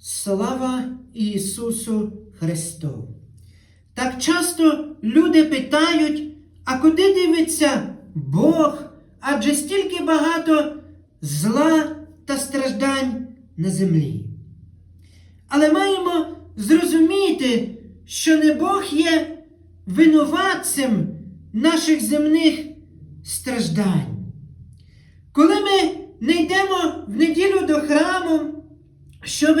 Слава Ісусу Христу! Так часто люди питають, а куди дивиться Бог, адже стільки багато зла та страждань на землі. Але маємо зрозуміти, що не Бог є винуватцем наших земних страждань. Коли ми не йдемо в неділю до храму, щоб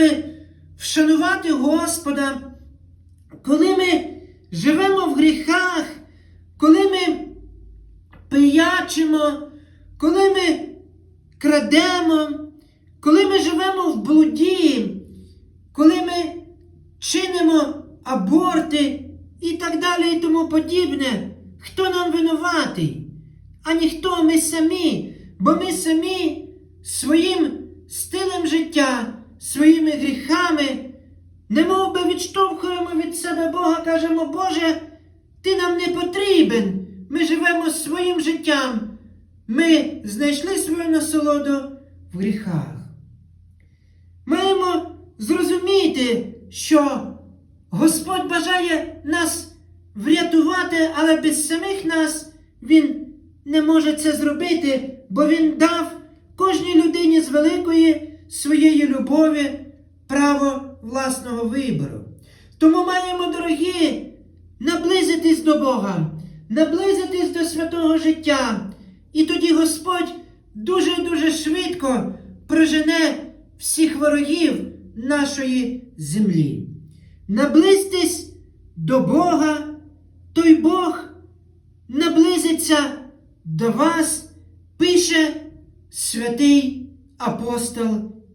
вшанувати Господа, коли ми живемо в гріхах, коли ми пиячимо, коли ми крадемо, коли ми живемо в блуді, коли ми чинимо аборти і так далі і тому подібне, хто нам винуватий? А ніхто ми самі, бо ми самі своїм стилем життя, своїми гріхами, немов би відштовхуємо від себе Бога, кажемо, Боже, ти нам не потрібен. Ми живемо своїм життям. Ми знайшли свою насолоду в гріхах. Маємо зрозуміти, що Господь бажає нас врятувати, але без самих нас Він не може це зробити, бо Він дав кожній людині з великої своєї любові право власного вибору. Тому маємо, дорогі, наблизитись до Бога, наблизитись до святого життя. І тоді Господь дуже-дуже швидко прожене всіх ворогів нашої землі. Наблизьтесь до Бога, той Бог наблизиться до вас, пише святий апостол